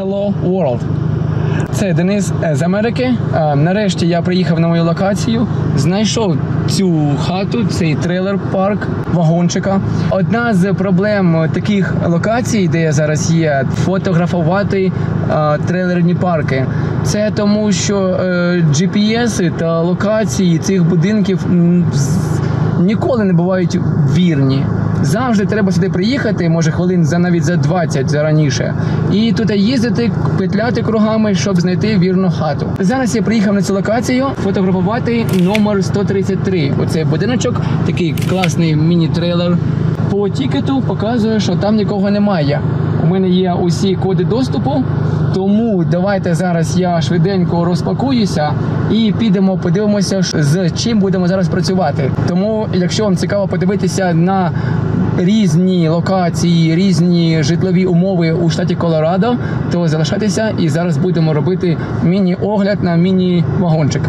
Hello World. Це Денис е, з Америки. Е, Нарешті я приїхав на мою локацію, знайшов цю хату, цей трейлер парк вагончика. Одна з проблем таких локацій, де я зараз є, фотографувати е, трейлерні парки. Це тому, що GPS та локації цих будинків ніколи не бувають вірні. Завжди треба сюди приїхати, може хвилин за навіть за 20 за раніше, і туди їздити, петляти кругами, щоб знайти вірну хату. Зараз я приїхав на цю локацію фотографувати номер 133. Оцей будиночок, такий класний міні-трейлер. По тікету показує, що там нікого немає. Мене є усі коди доступу. Тому давайте зараз я швиденько розпакуюся і підемо, подивимося, з чим будемо зараз працювати. Тому, якщо вам цікаво подивитися на різні локації, різні житлові умови у штаті Колорадо, то залишайтеся і зараз будемо робити міні-огляд на міні-вагончик.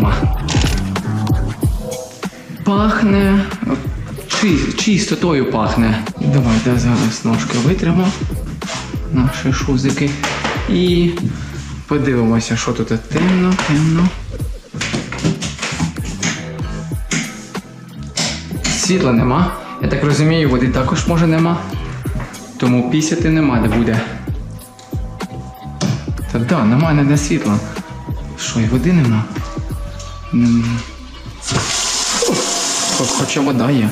Нема. Пахне чи, чистотою пахне. Давайте зараз ножки витримо наші шузики і подивимося, що тут темно, темно. Світла нема. Я так розумію, води також може нема. Тому пісяти нема де буде. Та да, нема не світла. Що, і води нема? Хоча вода є.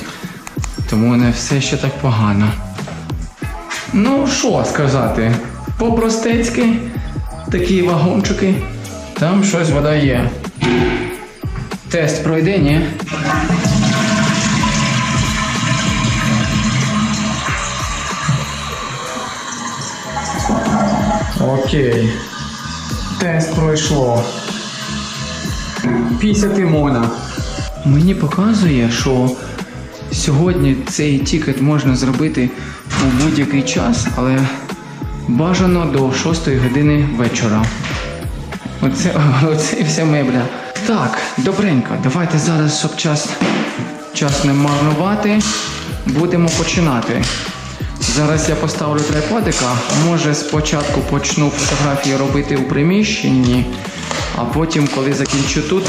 Тому не все ще так погано. Ну, що сказати? По-простецьки, такі вагончики, там щось вода є. Тест пройде, ні? Окей. Тест пройшло. Пісяти можна. Мені показує, що сьогодні цей тікет можна зробити у будь-який час, але бажано до 6 години вечора. Оце, оце і вся мебля. Так, добренько, давайте зараз, щоб час, час не марнувати, будемо починати. Зараз я поставлю трайподика. Може спочатку почну фотографії робити у приміщенні, а потім, коли закінчу тут,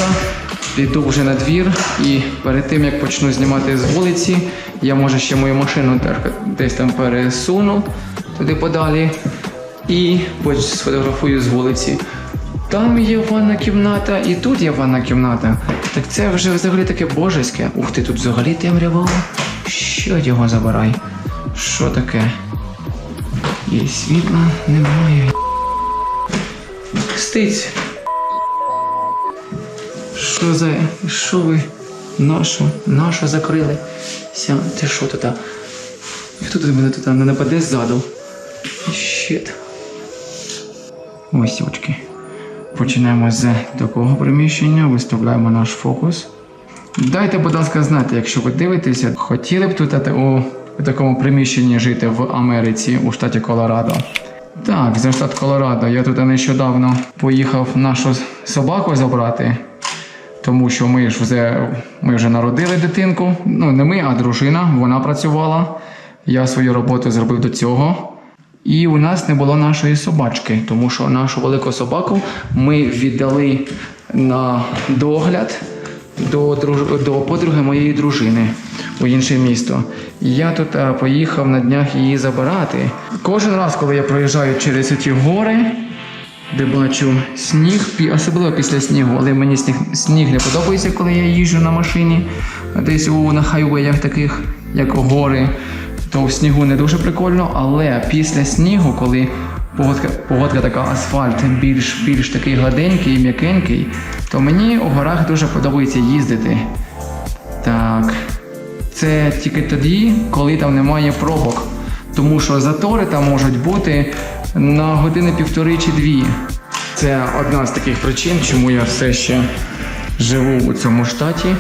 піду вже на двір і перед тим як почну знімати з вулиці, я може ще мою машину десь там пересуну туди подалі і сфотографую з вулиці. Там є ванна кімната, і тут є ванна кімната. Так це вже взагалі таке божеське. Ух ти, тут взагалі темрява. Що його забирай? Що таке? Є світла, немає. Стиць. Що за. Що ви? Нашу? Нашу закрили? Ся, ти що тут? Хто тут мене тут не нападе ззаду? Щит. Ось очки. Починаємо з такого приміщення, виставляємо наш фокус. Дайте, будь ласка, знати, якщо ви дивитеся, хотіли б тут у, у такому приміщенні жити в Америці, у штаті Колорадо. Так, за штат Колорадо. Я тут нещодавно поїхав нашу собаку забрати, тому що ми ж вже, ми вже народили дитинку. Ну, не ми, а дружина. Вона працювала. Я свою роботу зробив до цього. І у нас не було нашої собачки, тому що нашу велику собаку ми віддали на догляд до, до подруги моєї дружини у інше місто. Я тут е, поїхав на днях її забирати. Кожен раз, коли я проїжджаю через ці гори, де бачу сніг, особливо після снігу, але мені сніг, сніг не подобається, коли я їжджу на машині, десь у на хайвеях таких, як гори, то в снігу не дуже прикольно, але після снігу, коли погодка, погодка така асфальт більш, більш такий гладенький і м'якенький, то мені у горах дуже подобається їздити. Так. Це тільки тоді, коли там немає пробок. Тому що затори там можуть бути на години півтори чи дві. Це одна з таких причин, чому я все ще живу у цьому штаті.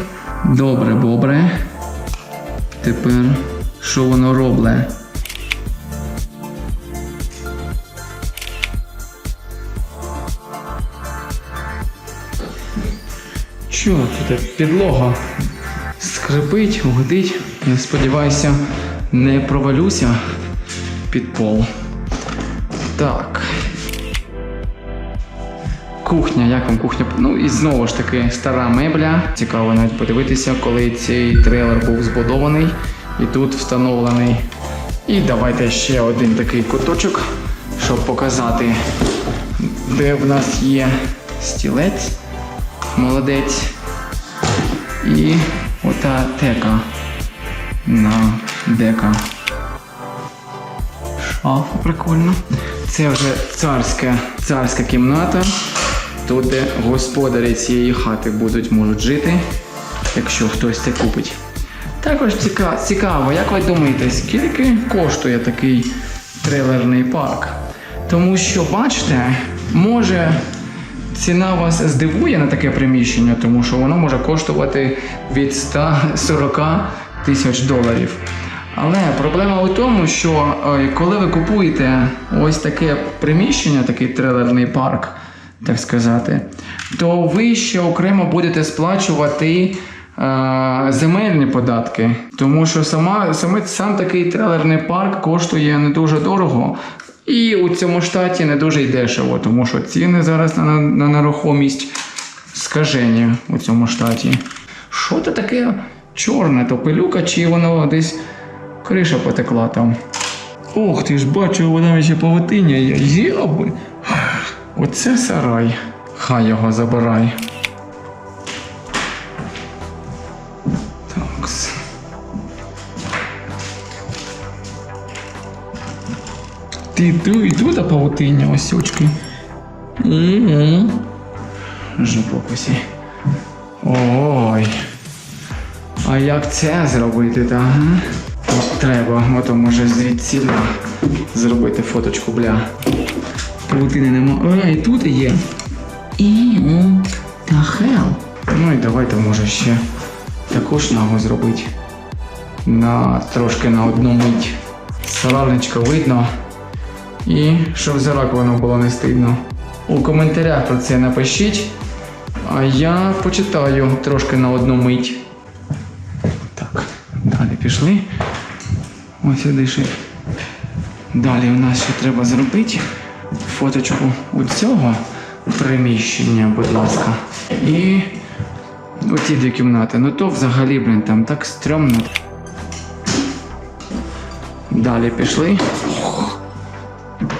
Добре, добре. Тепер що воно робить? Що тут підлога скрипить, гудить. Я сподіваюся, не провалюся під пол. Так. Кухня, як вам кухня? Ну і знову ж таки стара мебля. Цікаво навіть подивитися, коли цей трейлер був збудований і тут встановлений. І давайте ще один такий куточок, щоб показати, де в нас є стілець. Молодець. І ота тека на дека. Шафа прикольно. Це вже царська, царська кімната. Тут, де господарі цієї хати будуть можуть жити, якщо хтось це купить. Також цікаво, як ви думаєте, скільки коштує такий трейлерний парк? Тому що, бачите, може ціна вас здивує на таке приміщення, тому що воно може коштувати від 140 тисяч доларів. Але проблема у тому, що е, коли ви купуєте ось таке приміщення, такий трейлерний парк, так сказати, то ви ще окремо будете сплачувати е, земельні податки. Тому що сама, саме, сам такий трейлерний парк коштує не дуже дорого. І у цьому штаті не дуже й дешево, тому що ціни зараз на, на нерухомість скажені у цьому штаті. Що це таке чорне, то пилюка, чи воно десь криша потекла там. Ох, ти ж бачу, вона ще павутиння є. Єби. Оце сарай. Хай його забирай. Такс. Ти ту і тут павутиння, ось очки. Жопокусі. Ой. А як це зробити, та? Треба, ото може звідси зробити фоточку, бля. Павутини нема. А, і тут є. І та хел. Ну і давайте може ще таку шнягу зробити. На трошки на одну мить. Саларничка видно. І щоб за раковину було не стидно. У коментарях про це напишіть. А я почитаю трошки на одну мить. Так, далі пішли. Ось сюди ще. Далі у нас ще треба зробити фоточку у цього приміщення, будь ласка. І оці дві кімнати. Ну то взагалі, блін, там так стрьомно. Далі пішли.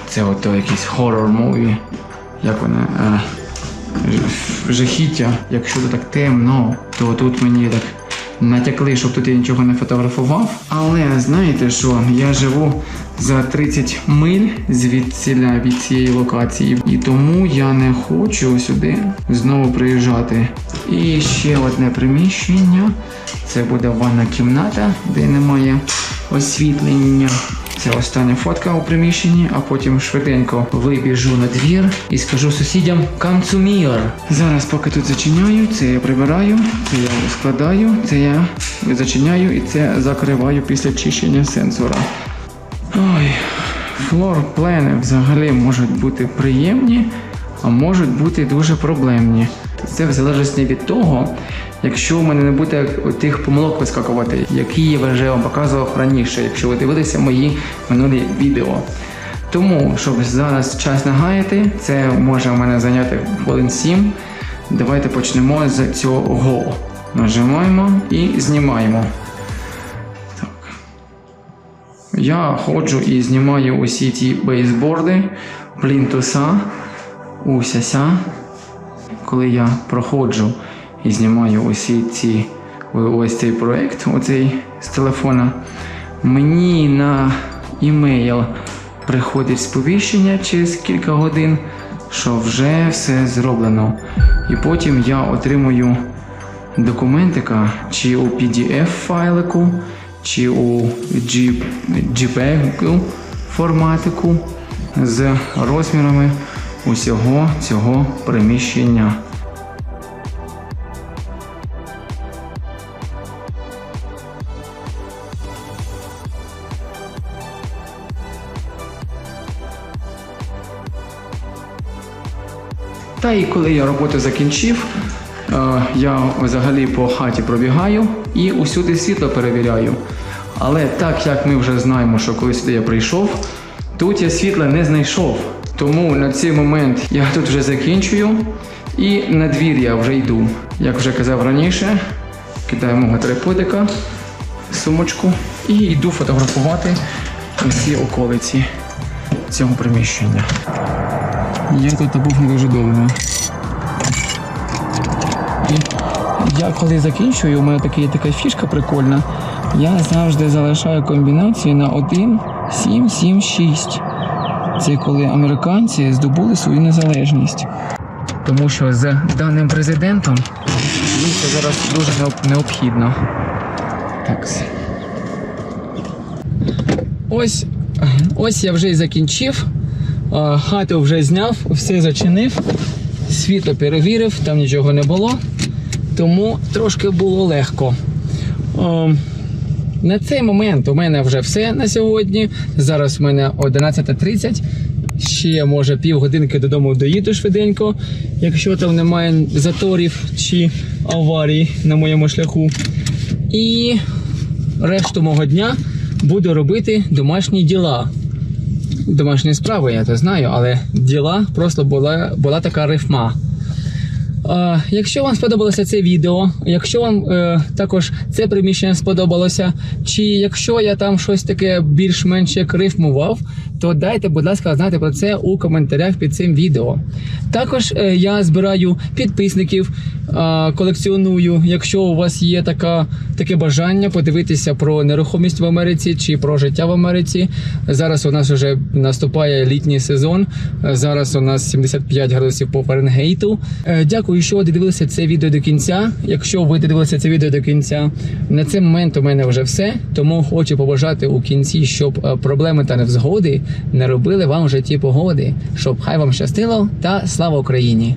Це ото якийсь хоррор муві. Як вони? Е, жахіття. Якщо тут так темно, то тут мені так натякли, щоб тут я нічого не фотографував. Але знаєте що, я живу за 30 миль звідсіля від цієї локації, і тому я не хочу сюди знову приїжджати. І ще одне приміщення. Це буде ванна кімната, де немає освітлення. Це остання фотка у приміщенні, а потім швиденько вибіжу на двір і скажу сусідям «Come to me». Зараз, поки тут зачиняю, це я прибираю, це я складаю, це я зачиняю і це закриваю після чищення сенсора. Ой, флор-плени взагалі можуть бути приємні, а можуть бути дуже проблемні. Це в залежності від того, якщо в мене не буде тих помилок вискакувати, які я вже вам показував раніше, якщо ви дивилися мої минулі відео. Тому, щоб зараз час не гаяти, це може в мене зайняти хвилин 7. Давайте почнемо з цього. Нажимаємо і знімаємо. Так. Я ходжу і знімаю усі ті бейсборди, плінтуса, усяся. Коли я проходжу і знімаю усі ці ось цей проект, оцей з телефона, мені на імейл приходить сповіщення через кілька годин, що вже все зроблено. І потім я отримую документика чи у PDF файлику, чи у JPEG форматику. з розмірами усього цього приміщення. Та і коли я роботу закінчив, е, я взагалі по хаті пробігаю і усюди світло перевіряю. Але так як ми вже знаємо, що коли сюди я прийшов, тут я світла не знайшов. Тому на цей момент я тут вже закінчую і на двір я вже йду. Як вже казав раніше, кидаю мого триподика, сумочку і йду фотографувати усі околиці цього приміщення. Я тут був не дуже довго. І я коли закінчую, у мене такі, така фішка прикольна. Я завжди залишаю комбінацію на 1, 7, 7, 6. Це коли американці здобули свою незалежність. Тому що з даним президентом їм це зараз дуже необхідно. Так. Ось, ось я вже і закінчив. Хату вже зняв, все зачинив, світло перевірив, там нічого не було, тому трошки було легко. На цей момент у мене вже все на сьогодні. Зараз у мене 11.30. Ще може півгодинки додому доїду швиденько, якщо там немає заторів чи аварій на моєму шляху. І решту мого дня буду робити домашні діла домашні справи, я то знаю, але діла просто була, була така рифма. Якщо вам сподобалося це відео, якщо вам е, також це приміщення сподобалося, чи якщо я там щось таке більш-менш як рифмував, то дайте, будь ласка, знати про це у коментарях під цим відео. Також е, я збираю підписників, колекціоную. Якщо у вас є така, таке бажання подивитися про нерухомість в Америці чи про життя в Америці. Зараз у нас вже наступає літній сезон. Зараз у нас 75 градусів по Фаренгейту. Е, Дякую, що ви додивилися це відео до кінця. Якщо ви додивилися це відео до кінця, на цей момент у мене вже все. Тому хочу побажати у кінці, щоб е, проблеми та невзгоди не робили вам в житті погоди, щоб хай вам щастило та слава Україні!